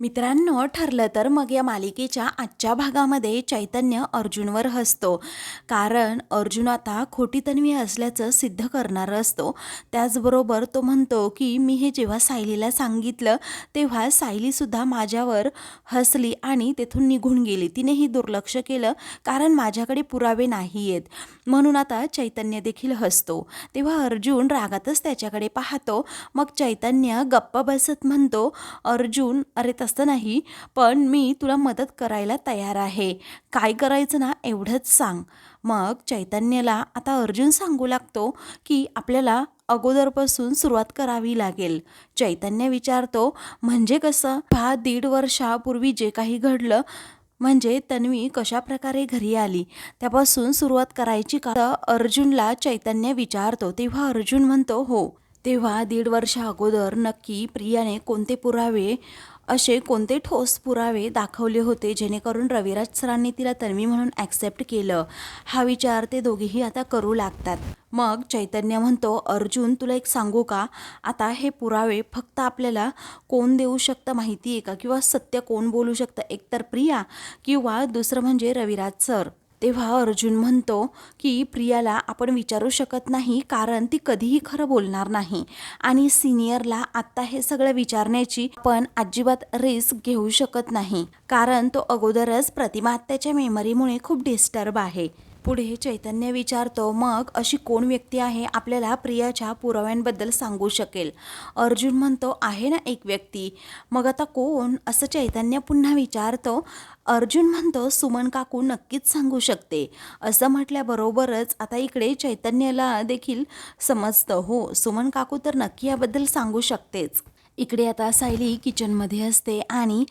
मित्रांनो ठरलं तर मग या मालिकेच्या आजच्या भागामध्ये चैतन्य अर्जुनवर हसतो. कारण अर्जुन आता खोटी तन्वी असल्याचं सिद्ध करणार असतो. त्याचबरोबर तो म्हणतो की मी हे जेव्हा सायलीला सांगितलं तेव्हा सायलीसुद्धा माझ्यावर हसली आणि तेथून निघून गेली. तिनेही दुर्लक्ष केलं कारण माझ्याकडे पुरावे नाही आहेत म्हणून आता चैतन्य देखील हसतो. तेव्हा अर्जुन रागातच त्याच्याकडे पाहतो. मग चैतन्य गप्प बसत म्हणतो अर्जुन अरे तसं नाही पण मी तुला मदत करायला तयार आहे. काय करायचं ना एवढंच सांग. मग चैतन्याला आता अर्जुन सांगू लागतो की आपल्याला अगोदरपासून सुरुवात करावी लागेल. चैतन्य विचारतो म्हणजे कसं? हा दीड वर्षापूर्वी जे काही घडलं म्हणजे तन्वी कशा प्रकारे घरी आली? त्यापासून सुरुवात करायची का? अर्जुनला चैतन्य विचारतो. तेव्हा अर्जुन म्हणतो हो तेव्हा दीड वर्षा अगोदर नक्की प्रियाने कोणते पुरावे असे कोणते ठोस पुरावे दाखवले होते जेणेकरून रविराज सरांनी तिला तन्वी म्हणून ॲक्सेप्ट केलं? हा विचार ते दोघेही आता करू लागतात. मग चैतन्य म्हणतो अर्जुन तुला एक सांगू का? आता हे पुरावे फक्त आपल्याला कोण देऊ शकतं माहिती आहे का? किंवा सत्य कोण बोलू शकतं? एकतर प्रिया किंवा दुसरं म्हणजे रविराज सर. तेव्हा अर्जुन म्हणतो की प्रियाला आपण विचारू शकत नाही कारण ती कधीही खरं बोलणार नाही. आणि सिनियरला आत्ता हे सगळं विचारण्याची पण अजिबात रिस्क घेऊ शकत नाही. कारण तो अगोदरच प्रतिमा आत्याच्या मेमरीमुळे खूप डिस्टर्ब आहे. पुढे चैतन्य विचारतो मग अशी कोण व्यक्ती आहे आपल्याला प्रियाच्या पुराव्यांबद्दल सांगू शकेल? अर्जुन म्हणतो आहे ना एक व्यक्ती. मग आता कोण? असं चैतन्य पुन्हा विचारतो. अर्जुन म्हणतो सुमन काकू नक्कीच सांगू शकते. असं म्हटल्याबरोबरच आता इकडे चैतन्याला देखील समजतं हो सुमन काकू तर नक्की याबद्दल सांगू शकतेच. इकडे आता सायली किचनमध्ये असते आणि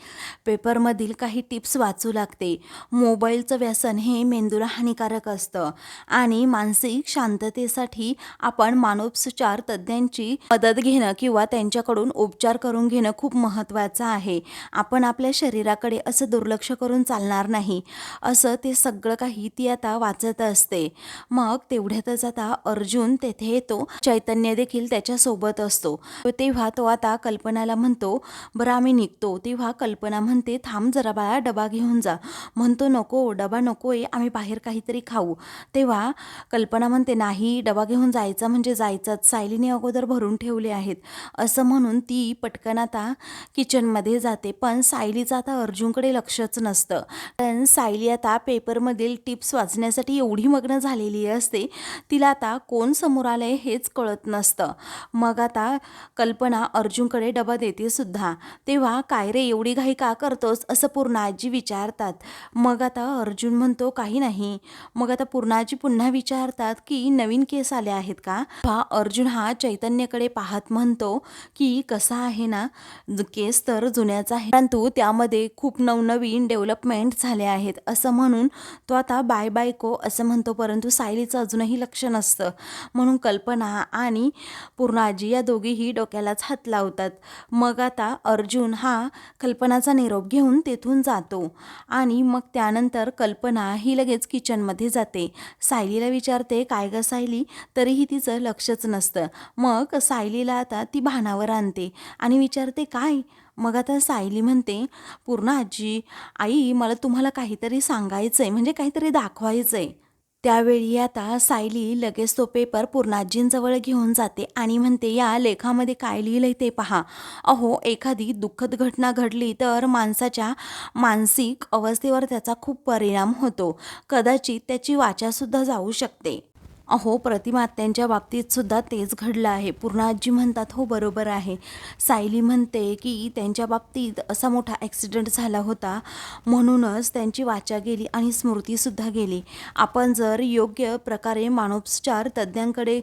पेपरमधील काही टिप्स वाचू लागते. मोबाईलचं व्यसन हे मेंदूला हानिकारक असतं आणि मानसिक शांततेसाठी आपण मानोपचार तज्ज्ञांची मदत घेणं किंवा त्यांच्याकडून उपचार करून घेणं खूप महत्त्वाचं आहे. आपण आपल्या शरीराकडे असं दुर्लक्ष करून चालणार नाही. असं ते सगळं काही ती आता वाचत असते. मग तेवढ्यातच आता अर्जुन तेथे येतो. चैतन्य देखील त्याच्यासोबत असतो. तेव्हा तो आता कल्पनाला म्हणतो बरं आम्ही निघतो. तेव्हा कल्पना म्हणते थांब जरा बाळा डबा घेऊन जा. म्हणतो नको डबा नको आहे आम्ही बाहेर काहीतरी खाऊ. तेव्हा कल्पना म्हणते नाही डबा घेऊन जायचा म्हणजे जायचाच. सायलीने अगोदर भरून ठेवले आहेत. असं म्हणून ती पटकन आता किचनमध्ये जाते. पण सायलीचं आता अर्जुनकडे लक्षच नसतं. कारण सायली आता पेपरमधील टिप्स वाचण्यासाठी एवढी मग्न झालेली असते तिला आता कोण समोर आलंय हेच कळत नसतं. मग आता कल्पना अर्जुनकडे डबा देते सुद्धा. तेव्हा काय रे एवढी घाई का करतोस? असं पूर्णाजी विचारतात. मग आता अर्जुन म्हणतो काही नाही. मग आता पूर्णाजी पुन्हा विचारतात की नवीन केस आले आहेत का? हा अर्जुन हा चैतन्यकडे पाहत म्हणतो की कसा आहे ना? ज- केस तर जुन्याचा आहे. परंतु त्यामध्ये खूप नवनवीन डेव्हलपमेंट झाले आहेत. असं म्हणून तो आता बाय बायको असं म्हणतो. परंतु सायलीचं अजूनही लक्ष नसतं. म्हणून कल्पना आणि पूर्णाजी या दोघीही डोक्यालाच हात लावतात. मग आता अर्जुन हा कल्पनाचा निरोप घेऊन तेथून जातो आणि मग त्यानंतर कल्पना ही लगेच किचनमध्ये जाते. सायलीला विचारते काय ग सायली? तरीही तिचं लक्षच नसतं. मग सायलीला आता ती भानावर आणते आणि विचारते काय? मग आता सायली म्हणते पूर्ण आजी आई मला तुम्हाला काहीतरी सांगायचं आहे म्हणजे काहीतरी दाखवायचं आहे त्यावेळी आता सायली लगेच तो पेपर पूर्णाजींजवळ घेऊन जाते आणि म्हणते या लेखामध्ये काय लिहिलंय ते पहा. अहो एखादी दुःखद घटना घडली तर माणसाच्या मानसिक अवस्थेवर त्याचा खूप परिणाम होतो. कदाचित त्याची वाचासुद्धा जाऊ शकते. अहो प्रतिमा त्यांच्या बाबतीत सुद्धा तेच घडलं आहे. पूर्ण आजी म्हणतात हो बरोबर आहे. सायली म्हणते की त्यांच्या बाबतीत असा मोठा ॲक्सिडेंट झाला होता. म्हणूनच त्यांची वाचा गेली आणि स्मृतीसुद्धा गेली. आपण जर योग्य प्रकारे मानोपचार तज्ज्ञांकडे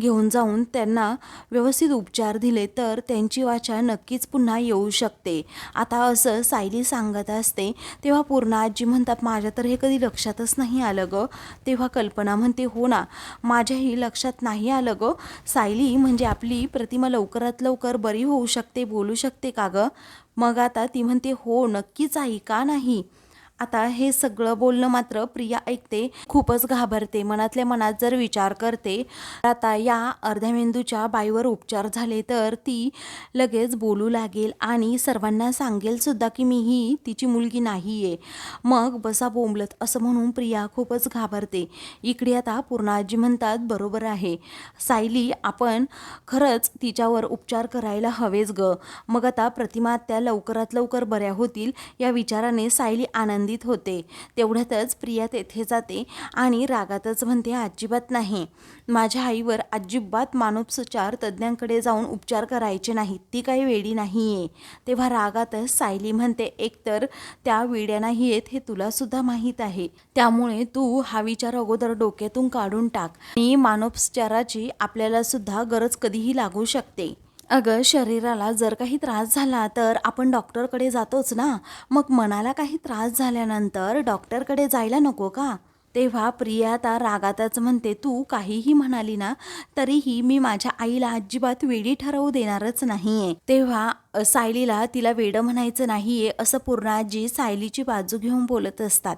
घेऊन जाऊन त्यांना व्यवस्थित उपचार दिले तर त्यांची वाचा नक्कीच पुन्हा येऊ शकते. आता असं सायली सांगत असते. तेव्हा पूर्ण आजी म्हणतात माझ्या तर हे कधी लक्षातच नाही आलं गं. तेव्हा कल्पना म्हणते हो ना. माझ्याही लक्षात नाही आलं गं. सायली म्हणजे आपली प्रतिमा लवकरात लवकर बरी होऊ शकते बोलू शकते का गं? मग आता ती म्हणते हो नक्कीच आई का नाही? आता हे सगळं बोलणं मात्र प्रिया ऐकते खूपच घाबरते. मनातल्या मनात जर विचार करते आता या अर्ध्या मेंदूच्या बाईवर उपचार झाले तर ती लगेच बोलू लागेल आणि सर्वांना सांगेल सुद्धा की मी ही तिची मुलगी नाही आहे मग बसा बोंबलत असं म्हणून प्रिया खूपच घाबरते. इकडे आता पूर्णाजी म्हणतात बरोबर आहे. सायली आपण खरंच तिच्यावर उपचार करायला हवेच ग. मग आता प्रतिमा त्या लवकरात लवकर बऱ्या होतील या विचाराने सायली आनंदित होते. तेवढ्यातच प्रिया तेथे जाते आणि रागातच म्हणते अजिबात नाही. माझ्या आईवर अजिबात मानोपचार तज्ज्ञांकडे जाऊन उपचार करायचे नाहीत. ती काही वेडी नाही आहे तेव्हा रागातच सायली म्हणते एकतर त्या वेड्या नाही आहेत हे तुला सुद्धा माहीत आहे. त्यामुळे तू हा विचार अगोदर डोक्यातून काढून टाक आणि मानोपचाराची आपल्याला सुद्धा गरज कधीही लागू शकते. अगं शरीराला जर काही त्रास झाला तर आपण डॉक्टरकडे जातोच ना. मग मनाला काही त्रास झाल्यानंतर डॉक्टरकडे जायला नको का? तेव्हा प्रिया आता रागातच म्हणते तू काहीही म्हणाली ना तरीही मी माझ्या आईला अजिबात वेडी ठरवू देणारच नाहीये. तेव्हा सायलीला तिला वेडं म्हणायचं नाही आहे असं पूर्णाजी सायलीची बाजू घेऊन बोलत असतात.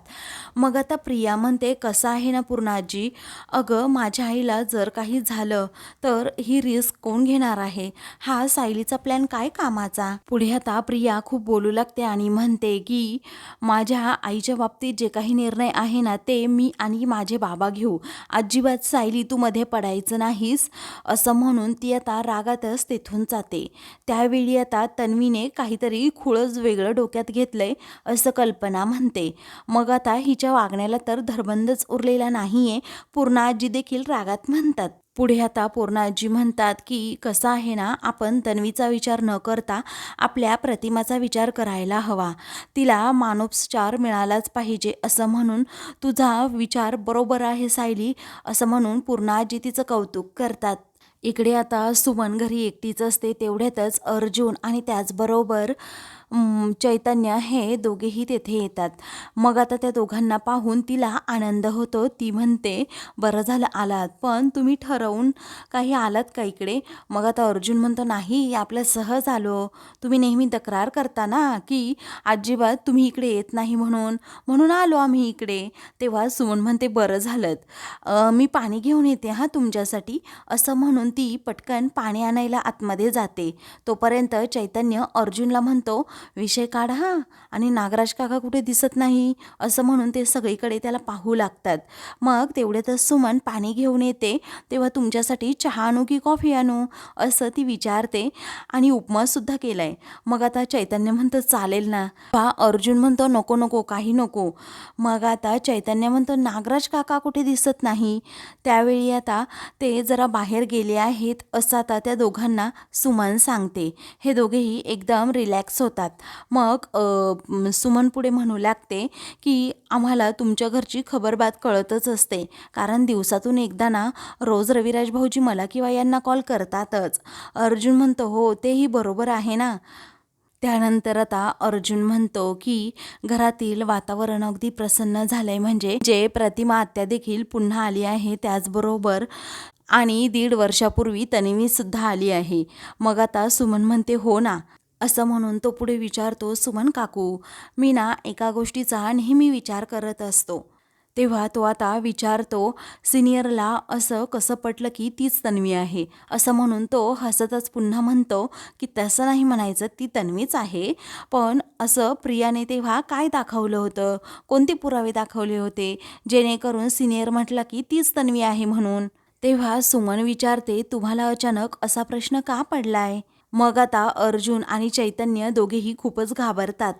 मग आता प्रिया म्हणते कसं आहे ना पूर्णाजी? अगं माझ्या आईला जर काही झालं तर ही रिस्क कोण घेणार आहे? हा सायलीचा प्लॅन काय कामाचा? पुढे आता प्रिया खूप बोलू लागते आणि म्हणते की माझ्या आईच्या बाबतीत जे काही निर्णय आहे ना ते मी आणि माझे बाबा घेऊ. अजिबात सायली तू मध्ये पडायचं नाहीस. असं म्हणून ती आता रागातच तेथून जाते. त्यावेळी आता तन्वीने काहीतरी खुळच वेगळं डोक्यात घेतलंय असं कल्पना म्हणते. मग आता हिच्या वागण्याला तर धरबंदच उरलेला नाहीये पूर्ण आजी देखील रागात म्हणतात. पुढे आता पूर्णाजी म्हणतात की कसं आहे ना आपण तन्वीचा विचार न करता आपल्या प्रतिमाचा विचार करायला हवा. तिला मानोपचार मिळालाच पाहिजे असं म्हणून तुझा विचार बरोबर आहे सायली असं म्हणून पूर्णाजी तिचं कौतुक करतात. इकडे आता सुमन घरी एकटीच असते तेवढ्यातच अर्जुन आणि त्याचबरोबर चैतन्य हे दोघेही तेथे येतात. मग आता त्या दोघांना पाहून तिला आनंद होतो. ती म्हणते बरं झालं आलात पण तुम्ही ठरवून काही आलात का इकडे? मग आता अर्जुन म्हणतो नाही आपल्या सहज आलो. तुम्ही नेहमी तक्रार करता ना की अजिबात तुम्ही इकडे येत नाही म्हणून. म्हणून आलो आम्ही इकडे. तेव्हा सुमन म्हणते बरं झालं. मी पाणी घेऊन येते हां तुमच्यासाठी. असं म्हणून ती पटकन पाणी आणायला आतमध्ये जाते. तोपर्यंत चैतन्य अर्जुनला म्हणतो विषय काढा हा. आणि नागराज काका कुठे दिसत नाही असं म्हणून ते सगळीकडे त्याला पाहू लागतात. मग तेवढ्यातच सुमन पाणी घेऊन येते तेव्हा तुमच्यासाठी चहा आणू की कॉफी आणू असं ती विचारते आणि उपमासुद्धा केला आहे मग आता चैतन्य म्हणतं चालेल ना. बा अर्जुन म्हणतो नको नको काही नको. मग आता चैतन्य म्हणतो नागराज काका कुठे दिसत नाही? त्यावेळी आता ते जरा बाहेर गेले आहेत असं आता त्या दोघांना सुमन सांगते. हे दोघेही एकदम रिलॅक्स होतात. मग सुमन पुढे म्हणू लागते की आम्हाला तुमच्या घरची खबरबात कळतच असते. कारण दिवसातून एकदा ना रोज रविराज भाऊजी मला किंवा यांना कॉल करतातच. अर्जुन म्हणतो हो तेही बरोबर आहे ना? त्यानंतर आता अर्जुन म्हणतो की घरातील वातावरण अगदी प्रसन्न झालंय. म्हणजे जे प्रतिमा आत्या देखील पुन्हा आली आहे त्याचबरोबर आणि दीड वर्षापूर्वी तन्वी सुद्धा आली आहे. मग आता सुमन म्हणते हो ना. असं म्हणून तो पुढे विचारतो सुमन काकू मी ना एका गोष्टीचा नेहमी विचार करत असतो तेव्हा तो आता विचारतो सिनियरला असं कसं पटलं की तीच तन्वी आहे असं म्हणून तो हसतच पुन्हा म्हणतो की तसं नाही म्हणायचं ती तन्वीच आहे. पण असं प्रियाने तेव्हा काय दाखवलं होतं? कोणते पुरावे दाखवले होते? जेणेकरून सिनियर म्हटलं की तीच तन्वी आहे म्हणून. तेव्हा सुमन विचारते तुम्हाला अचानक असा प्रश्न का पडलाय? मग आता अर्जुन आणि चैतन्य दोघेही खूपच घाबरतात.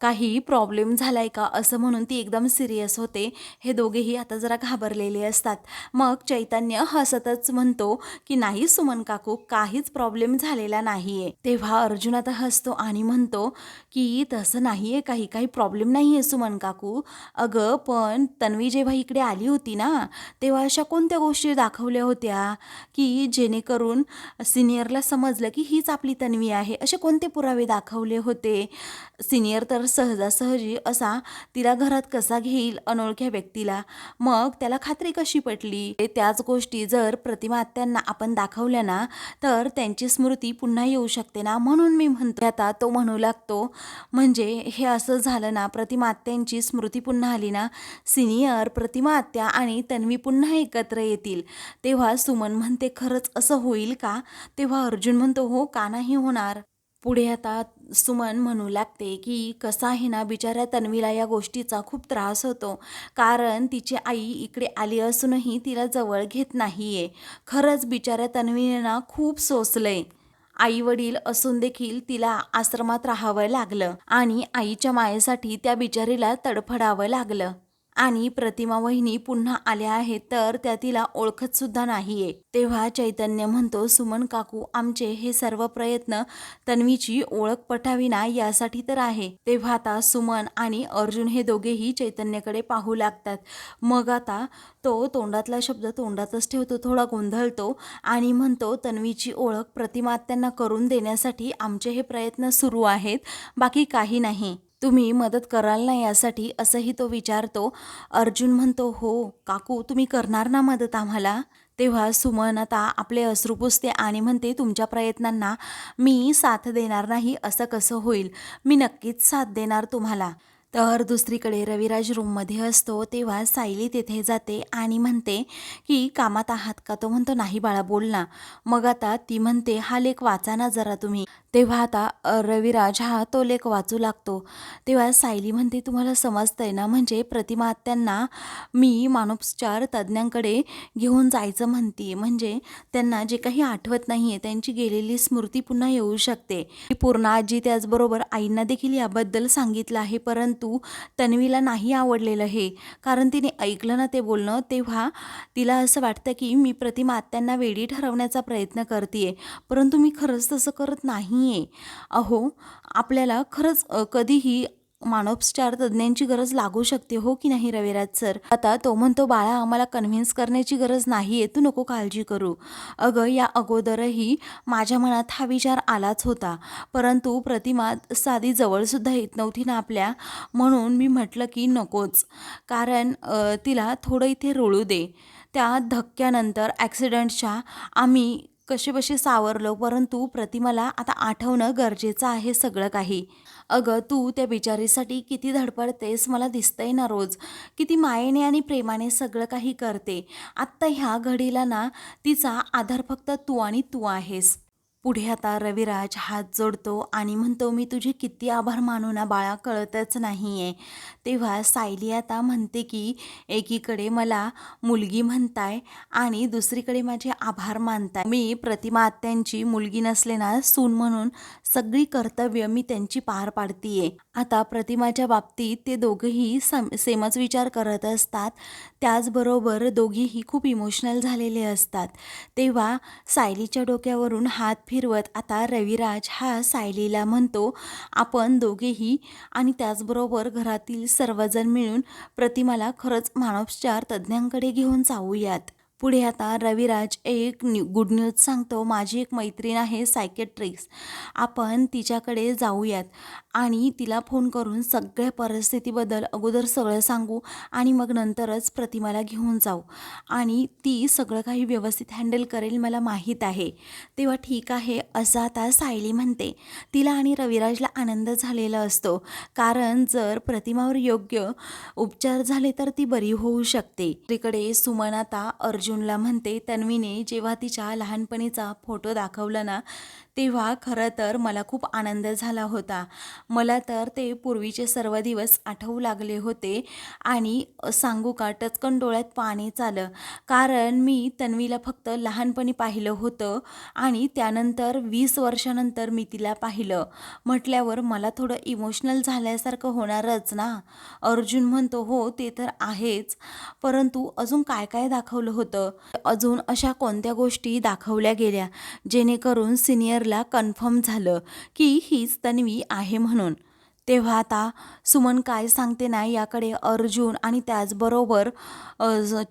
काही प्रॉब्लेम झाला आहे का? असं म्हणून ती एकदम सिरियस होते. हे दोघेही आता जरा घाबरलेले असतात. मग चैतन्य हसतच म्हणतो की नाही सुमन काकू काहीच प्रॉब्लेम झालेला नाही आहे तेव्हा अर्जुन आता हसतो आणि म्हणतो की तसं नाही आहे काही काही प्रॉब्लेम नाही आहे सुमन काकू. अगं पण तन्वी जेव्हा इकडे आली होती ना तेव्हा अशा कोणत्या गोष्टी दाखवल्या होत्या? की जेणेकरून सिनियरला समजलं की हीच आपली तन्वी आहे. असे कोणते पुरावे दाखवले होते? सिनियर तर सहजासहजी असा तिला घरात कसा घेईल अनोळख्या व्यक्तीला? मग त्याला खात्री कशी पटली? त्याच गोष्टी जर प्रतिमा आत्यांना आपण दाखवल्या ना तर त्यांची स्मृती पुन्हा येऊ शकते ना? म्हणून मी म्हणतो आता तो म्हणू लागतो म्हणजे हे असं झालं ना प्रतिमा आत्यांची स्मृती पुन्हा आली ना? सिनियर प्रतिमा आत्या आणि तन्वी पुन्हा एकत्र येतील. तेव्हा सुमन म्हणते खरंच असं होईल का? तेव्हा अर्जुन म्हणतो हो का नाही होणार? पुढे आता सुमन म्हणू लागते की कसा आहे ना बिचाऱ्या तन्वीला या गोष्टीचा खूप त्रास होतो. कारण तिची आई इकडे आली असूनही तिला जवळ घेत नाही आहे खरंच बिचाऱ्या तन्वीने ना खूप आहे आई वडील असून देखील तिला आश्रमात राहावं लागलं आणि आईच्या मायेसाठी त्या बिचारीला तडफडावं लागलं. आणि प्रतिमा वहिनी पुन्हा आल्या आहेत तर त्या तिला ओळखत सुद्धा नाहीये. तेव्हा चैतन्य म्हणतो सुमन काकू आमचे हे सर्व प्रयत्न तन्वीची ओळख पटावी ना यासाठी तर आहे. तेव्हा आता सुमन आणि अर्जुन हे दोघेही चैतन्यकडे पाहू लागतात. मग आता तो तोंडातला शब्द तोंडातच ठेवतो थोडा गोंधळतो आणि म्हणतो तन्वीची ओळख प्रतिमा त्यांना करून देण्यासाठी आमचे हे प्रयत्न सुरू आहेत बाकी काही नाही. तुम्ही मदत कराल ना यासाठी? असंही तो विचारतो. अर्जुन म्हणतो हो काकू तुम्ही करणार ना मदत आम्हाला? तेव्हा सुमन आता आपले अश्रू पुसते आणि म्हणते तुमच्या प्रयत्नांना मी साथ देणार नाही असं कसं होईल? मी नक्कीच साथ देणार तुम्हाला. तर दुसरीकडे रविराज रूममध्ये असतो तेव्हा सायली तेथे जाते आणि म्हणते की कामात आहात का? तो म्हणतो नाही बाळा बोल ना. मग आता ती म्हणते हा लेख वाचा ना जरा तुम्ही. तेव्हा आता रविराज हा तो लेख वाचू लागतो. तेव्हा सायली म्हणते तुम्हाला समजतंय ना म्हणजे प्रतिमात्यांना मी मानोपचार तज्ज्ञांकडे घेऊन जायचं म्हणते म्हणजे त्यांना जे काही आठवत नाही आहे त्यांची गेलेली स्मृती पुन्हा येऊ शकते. पूर्ण आजी त्याचबरोबर आईंना देखील याबद्दल सांगितलं आहे परंतु तन्वीला नाही आवडलेलं हे. कारण तिने ऐकलं ना ते बोलणं तेव्हा तिला असं वाटतं की मी प्रतिमा आत्यांना वेडी ठरवण्याचा प्रयत्न करते परंतु मी खरंच तसं करत नाही. आहे अहो आपल्याला खरंच कधीही मानोपचार तज्ज्ञांची गरज लागू शकते हो की नाही रविराज सर? आता तो म्हणतो बाळा आम्हाला कन्व्हिन्स करण्याची गरज नाही आहे तू नको काळजी करू. अगं या अगोदरही माझ्या मनात हा विचार आलाच होता परंतु प्रतिमा साधी जवळसुद्धा येत नव्हती ना आपल्या म्हणून मी म्हटलं की नकोच कारण तिला थोडं इथे रोळू दे. त्या धक्क्यानंतर ॲक्सिडेंटच्या आम्ही कशीबशी सावरलो परंतु प्रतिमाला आता आठवणं गरजेचं आहे सगळं काही. अगं तू त्या बिचारीसाठी किती धडपडतेस मला दिसतंय ना रोज. किती मायेने आणि प्रेमाने सगळं काही करते. आत्ता ह्या घडीला ना तिचा आधार फक्त तू आणि तू आहेस. पुढे आता रविराज हात जोडतो आणि म्हणतो मी तुझे किती आभार मानू ना बाळा कळतच नाही आहे तेव्हा सायली आता म्हणते की एकीकडे मला मुलगी म्हणताय आणि दुसरीकडे माझे आभार मानताय. मी प्रतिमा आत्यांची मुलगी नसले ना सून म्हणून सगळी कर्तव्य मी त्यांची पार पाडतीये. आता प्रतिमाच्या बाबतीत ते दोघंही सम सेमच विचार करत असतात. त्याचबरोबर दोघीही खूप इमोशनल झालेले असतात. तेव्हा सायलीच्या डोक्यावरून हात फिरवत आता रविराज हा सायलीला म्हणतो आपण दोघेही आणि त्याचबरोबर घरातील सर्वजण मिळून प्रतिमाला खरंच मानवोपचार तज्ज्ञांकडे घेऊन जाऊयात. पुढे आता रविराज एक न्यू गुड न्यूज सांगतो माझी एक मैत्रीण आहे सायकेट्रिक्स आपण तिच्याकडे जाऊयात. आणि तिला फोन करून सगळ्या परिस्थितीबद्दल अगोदर सगळं सांगू आणि मग नंतरच प्रतिमाला घेऊन जाऊ. आणि ती सगळं काही व्यवस्थित हँडल करेल मला माहीत आहे. तेव्हा ठीक आहे असं आता सायली म्हणते. तिला आणि रविराजला आनंद झालेला असतो. कारण जर प्रतिमावर योग्य उपचार झाले तर ती बरी होऊ शकते. तिकडे सुमन आता अर्जुनला म्हणते तन्वीने जेव्हा तिच्या लहानपणीचा फोटो दाखवला ना तेव्हा खरं तर मला खूप आनंद झाला होता. मला तर ते पूर्वीचे सर्व दिवस आठवू लागले होते आणि सांगू का टचकन डोळ्यात पाणी चालं. कारण मी तन्वीला फक्त लहानपणी पाहिलं होतं आणि त्यानंतर वीस वर्षानंतर मी तिला पाहिलं. म्हटल्यावर मला थोडं इमोशनल झाल्यासारखं होणारच ना? अर्जुन म्हणतो हो ते तर आहेच. परंतु अजून काय काय दाखवलं होतं? अजून अशा कोणत्या गोष्टी दाखवल्या गेल्या? जेणेकरून सिनियर सिनियरला कन्फर्म झालं की हीच तन्वी आहे म्हणून. तेव्हा आता सुमन काय सांगते ना याकडे अर्जुन आणि त्याचबरोबर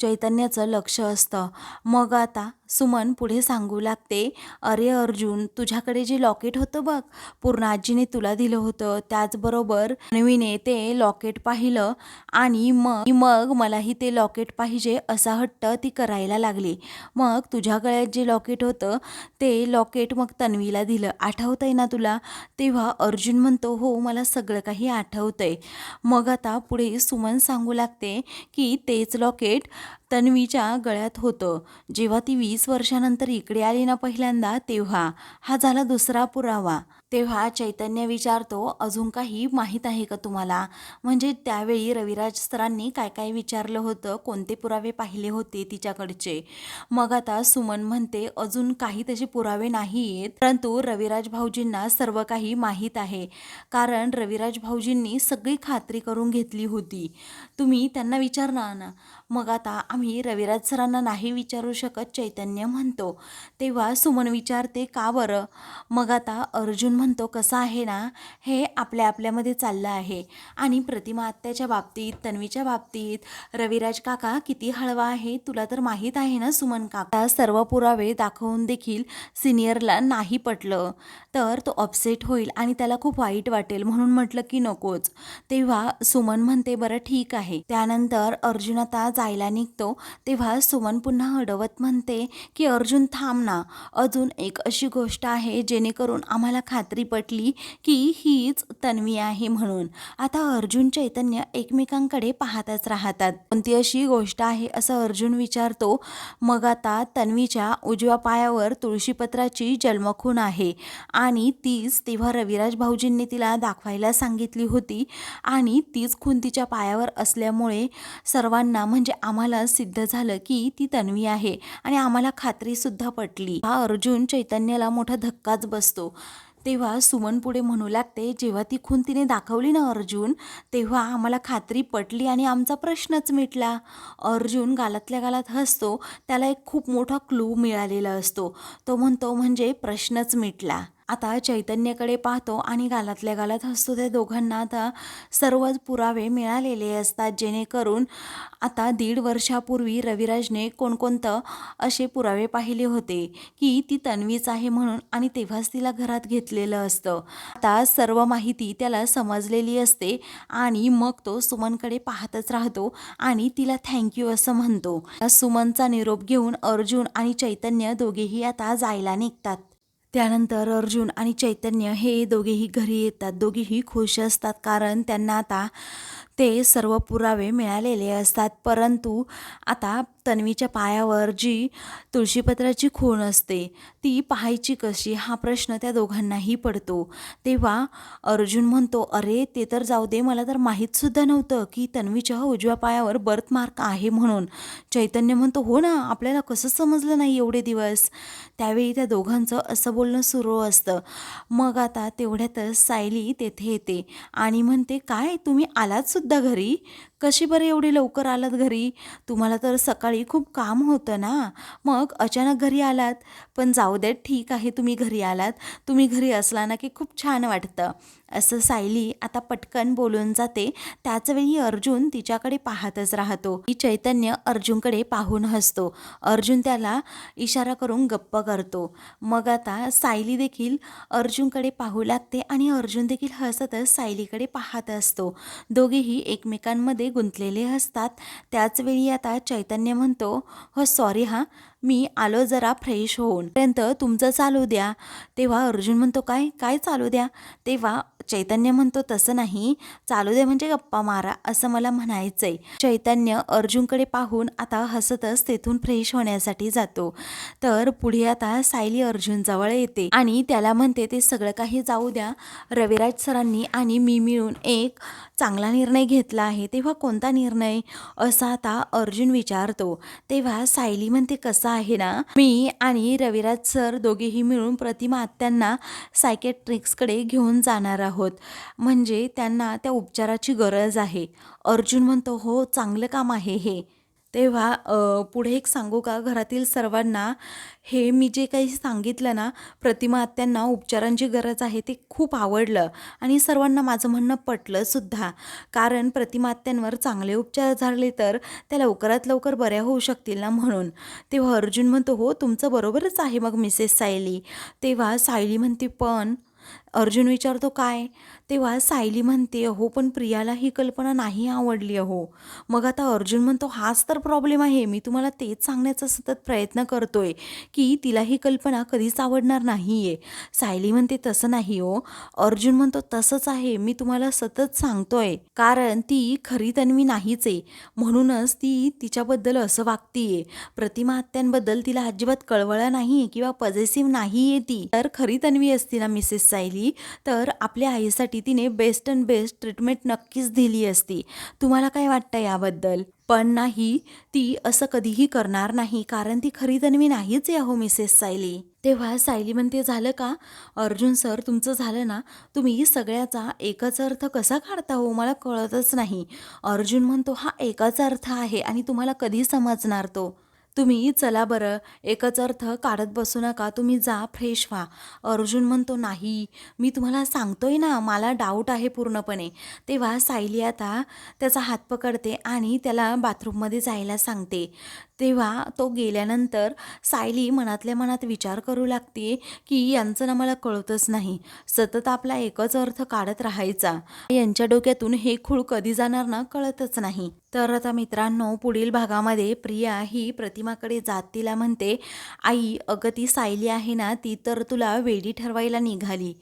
चैतन्याचं लक्ष असतं. मग आता सुमन पुढे सांगू लागते अरे अर्जुन तुझ्याकडे जे लॉकेट होतं बघ पूर्ण आजीने तुला दिलं होतं त्याचबरोबर तन्वीने ते लॉकेट पाहिलं आणि मग मग मलाही ते लॉकेट पाहिजे असा हट्ट ती करायला लागली. मग तुझ्या गळ्यात जे लॉकेट होतं ते लॉकेट मग तन्वीला दिलं. आठवतंय ना तुला? तेव्हा अर्जुन म्हणतो हो मला सगळं काही आठवतंय. मग आता पुढे सुमन सांगू लागते की तेच लॉकेट तन्वीच्या गळ्यात होतं. जेव्हा ती वीस वर्षानंतर इकडे आली ना पहिल्यांदा तेव्हा हा झाला दुसरा पुरावा. तेव्हा चैतन्य विचारतो अजून काही माहीत आहे का तुम्हाला? म्हणजे त्यावेळी रविराज सरांनी काय काय विचारलं होतं कोणते पुरावे पाहिले होते तिच्याकडचे. मग आता सुमन म्हणते अजून काही तसे पुरावे नाही आहेत परंतु रविराज भाऊजींना सर्व काही माहीत आहे. कारण रविराज भाऊजींनी सगळी खात्री करून घेतली होती. तुम्ही त्यांना विचारणार ना. मग आता आम्ही रविराज सरांना नाही विचारू शकत चैतन्य म्हणतो. तेव्हा सुमन विचारते का बरं? मग आता अर्जुन म्हणतो कसं आहे ना हे आपल्या आपल्यामध्ये चाललं आहे. आणि प्रतिमा आत्याच्या बाबतीत तन्वीच्या बाबतीत रविराज काका किती हळवा आहे तुला तर माहीत आहे ना सुमन काका? सर्व पुरावे दाखवून देखील सिनियरला नाही पटलं. तर तो अपसेट होईल आणि त्याला खूप वाईट वाटेल म्हणून म्हटलं की नकोच. तेव्हा सुमन म्हणते बरं ठीक आहे. त्यानंतर अर्जुन आता जायला निघतो. तेव्हा सुमन पुन्हा अडवत म्हणते की अर्जुन थांब ना. अजून एक अशी गोष्ट आहे जेणेकरून आम्हाला खात्री खात्री पटली की हीच तन्वी आहे म्हणून. आता अर्जुन चैतन्य एकमेकांकडे पाहतच राहतात. कोणती अशी गोष्ट आहे असं अर्जुन विचारतो. मग आता तन्वीच्या उजव्या पायावर तुळशीपत्राची जन्मखून आहे आणि तीच तेव्हा रविराज भाऊजींनी तिला दाखवायला सांगितली होती आणि तीच खून तिच्या पायावर असल्यामुळे सर्वांना म्हणजे आम्हाला सिद्ध झालं की ती तन्वी आहे आणि आम्हाला खात्रीसुद्धा पटली. हा अर्जुन चैतन्याला मोठा धक्काच बसतो. तेव्हा सुमन पुढे म्हणू लागते जेव्हा ती खून तिने दाखवली ना अर्जुन तेव्हा आम्हाला खात्री पटली आणि आमचा प्रश्नच मिटला. अर्जुन गालातल्या गालात हसतो त्याला एक खूप मोठा क्लू मिळालेला असतो. तो म्हणतो म्हणजे प्रश्नच मिटला. आता चैतन्याकडे पाहतो आणि गालातल्या गालात हसतो. त्या दोघांना आता सर्वच पुरावे मिळालेले असतात. जेणेकरून आता दीड वर्षापूर्वी रविराजने कोणकोणतं असे पुरावे पाहिले होते की ती तन्वीच आहे म्हणून आणि तेव्हाच तिला घरात घेतलेलं असतं. आता सर्व माहिती त्याला समजलेली असते आणि मग तो सुमनकडे पाहतच राहतो आणि तिला थँक्यू असं म्हणतो. सुमनचा निरोप घेऊन अर्जुन आणि चैतन्य दोघेही आता जायला निघतात. त्यानंतर अर्जुन आणि चैतन्य हे दोघेही घरी येतात. दोघेही खुश असतात कारण त्यांना आता ते सर्व पुरावे मिळालेले असतात. परंतु आता तन्वीच्या पायावर जी तुळशीपत्राची खूण असते ती पाहायची कशी? हा प्रश्न त्या दोघांनाही पडतो. तेव्हा अर्जुन म्हणतो अरे ते तर जाऊ दे. मला तर माहीतसुद्धा नव्हतं की तन्वीच्या उजव्या पायावर बर्थमार्क आहे म्हणून. चैतन्य म्हणतो हो ना आपल्याला कसं समजलं नाही एवढे दिवस? त्यावेळी त्या दोघांचं असं बोलणं सुरू असतं. मग आता तेवढ्यातच सायली तेथे येते आणि म्हणते काय? तुम्ही आलात सुद्धा? घरी कशी बरं एवढी लवकर आलात घरी? तुम्हाला तर सकाळी खूप काम होतं ना. मग अचानक घरी आलात. पण जाऊ दे ठीक आहे तुम्ही घरी आलात. तुम्ही घरी असला ना की खूप छान वाटतं. असं सायली आता पटकन बोलून जाते. त्याचवेळी अर्जुन तिच्याकडे पाहतच राहतो. ही चैतन्य अर्जुनकडे पाहून हसतो. अर्जुन त्याला इशारा करून गप्प करतो. मग आता सायली देखील अर्जुनकडे पाहू लागते आणि अर्जुन देखील हसतच सायलीकडे पाहत असतो. दोघेही एकमेकांमध्ये गुंतलेले असतात. त्याचवेळी आता चैतन्य म्हणतो हो सॉरी हा मी आलो जरा फ्रेश होऊन. पर्यंत तुमचं चालू द्या. तेव्हा अर्जुन म्हणतो काय काय चालू द्या? तेव्हा चैतन्य म्हणतो तसं नाही. चालू दे म्हणजे गप्पा मारा असं मला म्हणायचंय. चैतन्य अर्जुनकडे पाहून आता हसतच तेथून फ्रेश होण्यासाठी जातो. तर पुढे आता सायली अर्जुन जवळ येते आणि त्याला म्हणते ते सगळं काही जाऊ द्या. रविराज सरांनी आणि मी मिळून एक चांगला निर्णय घेतला आहे तेव्हा कोणता निर्णय? असा आता अर्जुन विचारतो. तेव्हा सायली म्हणते कसं आहे ना मी आणि रविराज सर दोघेही मिळून प्रतिमा आत्यांना सायकेट्रिक्सकडे घेऊन जाणार आहोत. म्हणजे त्यांना त्या उपचाराची गरज आहे. अर्जुन म्हणतो हो चांगलं काम आहे हे. तेव्हा पुढे एक सांगू का? घरातील सर्वांना हे मी जे काही सांगितलं ना प्रतिमा आत्यांना उपचारांची गरज आहे ते खूप आवडलं आणि सर्वांना माझं म्हणणं पटलं सुद्धा. कारण प्रतिमा आत्यांवर चांगले उपचार झाले तर त्या लवकरात लवकर बऱ्या होऊ शकतील ना म्हणून. तेव्हा अर्जुन म्हणतो हो तुमचं बरोबरच आहे मग मिसेस सायली. तेव्हा सायली म्हणते पण. अर्जुन विचारतो काय? तेव्हा सायली म्हणते अहो पण प्रियाला ही कल्पना नाही आवडली अहो. मग आता अर्जुन म्हणतो हाच तर प्रॉब्लेम आहे. मी तुम्हाला तेच सांगण्याचा सतत प्रयत्न करतोय की तिला ही कल्पना कधीच आवडणार नाही आहे सायली म्हणते तसं नाही हो. अर्जुन म्हणतो तसंच आहे. मी तुम्हाला सतत सांगतोय. कारण ती खरी तन्वी नाहीच आहे. म्हणूनच ती तिच्याबद्दल असं वागतीये. प्रतिमा आत्यांबद्दल तिला अजिबात कळवळा नाही किंवा पॉझिटिव्ह नाही आहे ती. तर खरी तन्वी असती ना मिसेस सायली? तर आपल्या आईसाठी तिने बेस्ट अँड बेस्ट ट्रीटमेंट नक्कीच दिली असती. तुम्हाला काय वाटतं याबद्दल? पण नाही ती असं कधीही करणार नाही कारण ती खरी तन्वी नाहीच आहे हो मिसेस सायली. तेव्हा सायली म्हणते झालं का? अर्जुन सर तुमचं झालं ना? तुम्ही सगळ्याचा एकच अर्थ कसा काढता हो? मला कळतच नाही. अर्जुन म्हणतो हा एकच अर्थ आहे आणि तुम्हाला कधी समजणार तो? तुम्ही चला बरं. एकच अर्थ काढत बसू नका. तुम्ही जा फ्रेश व्हा. अर्जुन म्हणतो नाही मी तुम्हाला सांगतोय ना मला डाऊट आहे पूर्णपणे. तेव्हा सायली आता त्याचा हात पकडते आणि त्याला बाथरूममध्ये जायला सांगते. तेव्हा तो गेल्यानंतर सायली मनातल्या मनात विचार करू लागते की यांचं ना मला कळतच नाही. सतत आपला एकच अर्थ काढत राहायचा. यांच्या डोक्यातून हे खूळ कधी जाणार ना कळतच नाही. तर आता मित्रांनो पुढील भागामध्ये प्रिया ही प्रतिमाकडे जात तिला म्हणते आई अगं ती सायली आहे ना ती तर तुला वेडी ठरवायला निघाली.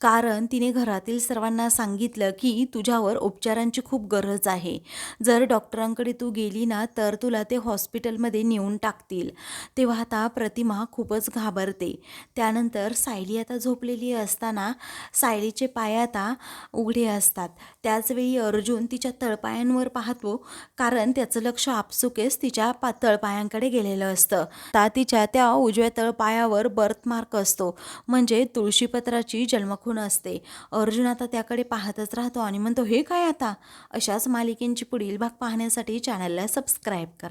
कारण तिने घरातील सर्वांना सांगितलं की तुझ्यावर उपचारांची खूप गरज आहे. जर डॉक्टरांकडे तू गेली ना तर तुला ते हॉस्पिटल हॉस्पिटलमध्ये नेऊन टाकतील. तेव्हा आता प्रतिमा खूपच घाबरते. त्यानंतर सायली आता झोपलेली असताना सायलीचे पाय आता उघडे असतात. त्याचवेळी अर्जुन तिच्या तळपायांवर पाहतो कारण त्याचं लक्ष आपसुकेच तिच्या पा तळपायांकडे गेलेलं असतं. ता तिच्या त्या उजव्या तळपायावर बर्थमार्क असतो म्हणजे तुळशीपत्राची जन्मखून असते. अर्जुन आता त्याकडे पाहतच राहतो आणि म्हणतो हे काय आता? अशाच मालिकेंची पुढील भाग पाहण्यासाठी चॅनलला सबस्क्राईब करा.